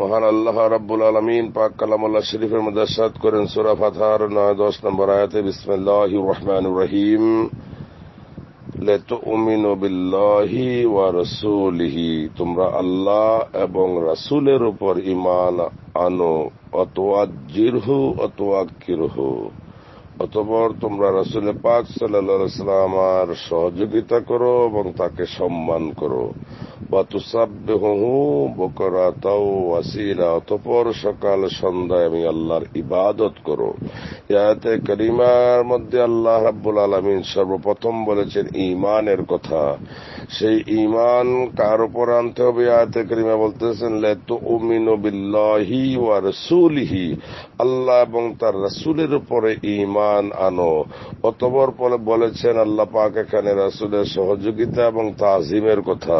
মহান আল্লাহ রাব্বুল আলমিন পাক কালামুল্লাহ শরীফের মধ্যে করেন সুরা ফাথার নয়, দশ নম্বর আয়াতে বিসমিল্লাহ রহমান রহিম। তোমরা আল্লাহ এবং রাসূলের উপর ইমান আনো অতোয়া জিরহু অতোয়া অতওয়াক্কিরহু। অতপর তোমরা রাসূল পাক আলাইহি সাল্লামার সহযোগিতা করো এবং তাকে সম্মান করো। অতপর সকাল সন্ধ্যায় আমি আল্লাহর ইবাদত করো। আয়াতে করিমার মধ্যে আল্লাহ রাব্বুল আলামিন সর্বপ্রথম বলেছেন ঈমানের কথা। সেই ঈমান কার উপর আনতে হবে? আয়াতে করিমা বলতেছেন বিল্লাহি আল্লাহ এবং তার রাসূলের উপরে ঈমান আনো। অতবর বলেছেন, আল্লাহ পাক এখানে রাসুলের সহযোগিতা এবং তাজিমের কথা।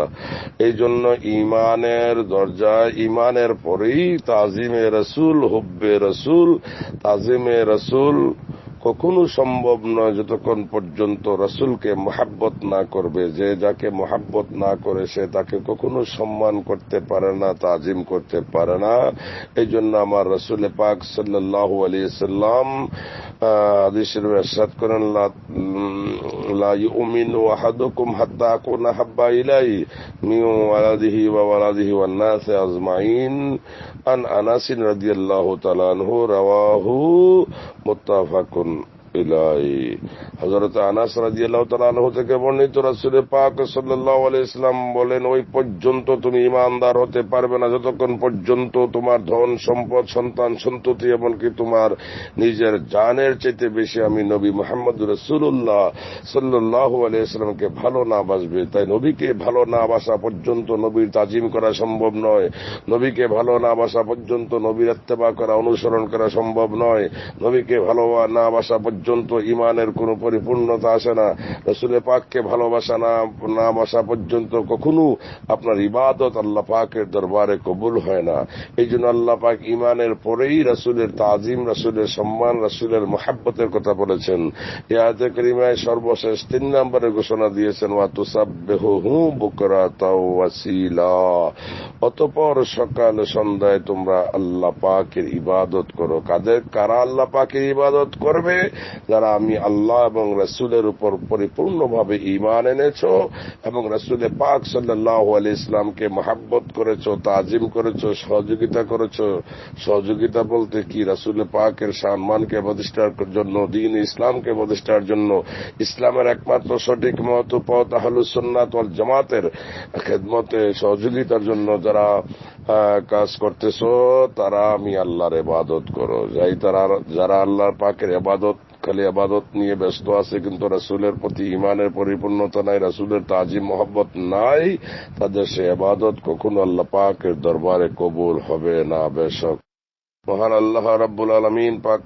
এই জন্য ইমানের দরজা ইমানের পরেই তাজিমে রসুল, হুব্বে রসুল, তাজিমে রসুল কখনো সম্ভব নয় যতক্ষণ পর্যন্ত রসুলকে মোহাব্বত না করবে। যে যাকে মোহাব্বত না করে, সে তাকে কখনো সম্মান করতে পারে না, তাজিম করতে পারে না। এই জন্য আমার রসুল পাক সাল্লাহ আলী সাল্লাম আদিসের করেন ইলাই من ولده وولده والناس أجمعين. عن أنس رضي الله تعالى عنه رواه متفق. হযরত আনাস রাদিয়াল্লাহু তাআলা থেকে বর্ণিত রাসূল পাক সাল্লাম বলেন, ওই পর্যন্ত তুমি ঈমানদার হতে পারবে না। যতক্ষণ পর্যন্ত তোমার ধন, সম্পদ, সন্তান, সন্ততি এমনকি তোমার নিজের জানের চাইতে বেশি আমি নবী মুহাম্মদ রাসূলুল্লাহ সাল্লাল্লাহু আলাইহি সাল্লামকে ভালো না বাসবে। তাই নবীকে ভালো না বাসা পর্যন্ত নবীর তাজিম করা সম্ভব নয়। নবীকে ভালো না বাসা পর্যন্ত নবীর ইত্তেবা করা, অনুসরণ করা সম্ভব নয়। নবীকে ভালো না বাসা পর্যন্ত ইমানের কোন পরিপূর্ণতা আসে না। রসুলের পাককে ভালোবাসা না না বাসা পর্যন্ত কখনো আপনার ইবাদত আল্লাহ পাকের দরবারে কবুল হয় না। এই জন্য আল্লাহ পাক ইমানের পরেই রসুলের তাজিম, রসুলের সম্মান, রসুলের মহাব্বতের কথা বলেছেন। ইয়াতে করিমায় সর্বশেষ তিন নম্বরে ঘোষণা দিয়েছেন, ওয়া তুসাব্বিহু বুকরা তাও ওয়াসিলা। অতপর সকাল সন্ধ্যায় তোমরা আল্লাহ পাকের ইবাদত করো। কাদের, কারা আল্লাহ পাকের ইবাদত করবে? যারা আমি আল্লাহ এবং রসুলের উপর পরিপূর্ণভাবে ইমান এনেছ এবং রসুলের পাক সাল্লাহ আলি ইসলামকে মহাব্বত করেছ, তাজিম করেছ, সহযোগিতা করেছ, সহযোগিতা বলতে কি? রসুল পাকের সম্মানকে প্রতিষ্ঠার জন্য, দিন ইসলামকে প্রতিষ্ঠার জন্য, ইসলামের একমাত্র সঠিক মত পথ আহলুসন্নাত জামাতের খেদমতে, সহযোগিতার জন্য যারা কাজ করতেছ, তারা আমি আল্লাহর এবাদত করো। যাই তারা, যারা আল্লাহর পাকের এবাদত খালি আবাদত নিয়ে ব্যস্ত আছে, কিন্তু রাসুলের প্রতি ইমানের পরিপূর্ণতা নাই, রাসুলের তাজি মোহাম্মত নাই, তাদের সে আবাদত কখনো আল্লাহ পাকের দরবারে কবুল হবে না, বেশক। মহান আল্লাহ রাব্বুল আলমিন পাক